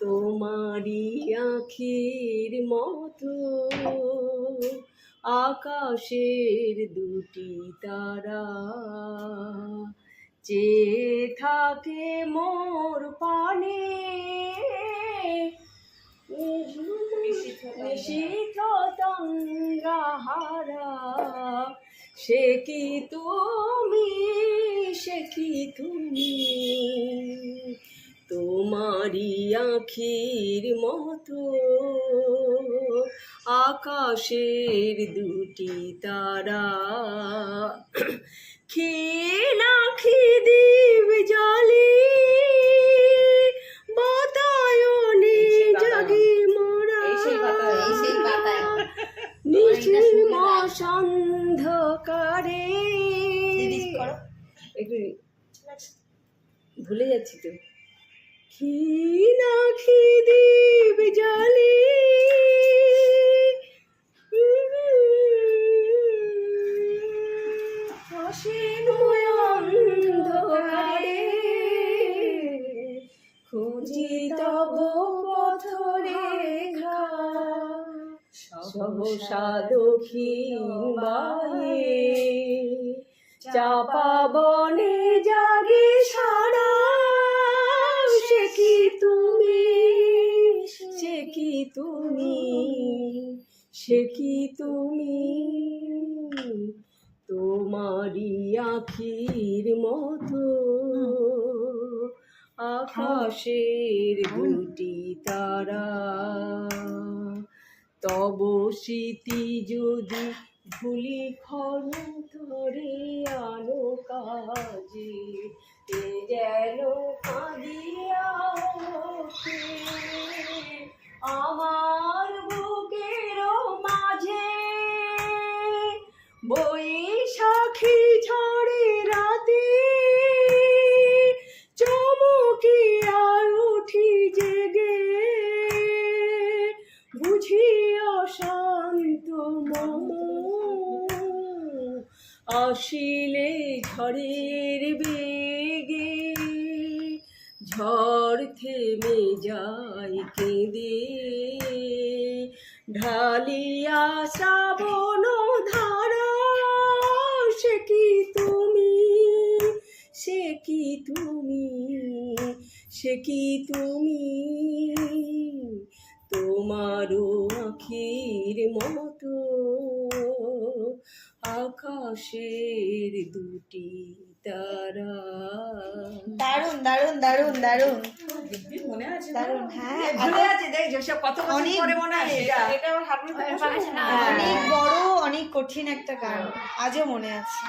তোমারই আখির মতো আকাশের দুটি তারা যে থাকে মোর পানে সে কি তুমি? সে কি তুমি? তোমারই আখির মতো। আকাশের দুটি তারা খেলাখি দিব জলি বাতায়নে। জাগি মোরা। নিশিম সন্ধকারে একটু ভুলে যাচ্ছি তো। কি না খি জালি। অসীম অন্ধকারে খুঁজি তব পথ রেখা সহসা দক্ষিণ বায়ে চাপা বনে জাগে সারা। কি তুমি? সে কি তুমি? সে কি তুমি? তোমারই আখির মতো আকাশের দুটি তারা। তব স্মৃতি যদি ভুলি ক্ষণ ধরে আলো কাজে যেন কাঁদিয়া আসিলে ঝড়ের বেগে ঝড় থেমে যায় কেঁদে। ঢালিয়া শ্রাবণ ধারা, সে কি তুমি? সে কি তুমি? সে কি তুমি? তোমারও আখির মতো আকাশের দুটি তারা। দারুণ দারুণ দারুণ দারুণ। মনে আছে দারুণ হ্যাঁ ভুলে আছে কত অনেক পরে মনে আছে এটা আমার অনেক বড় অনেক কঠিন একটা গান আজও মনে আছে।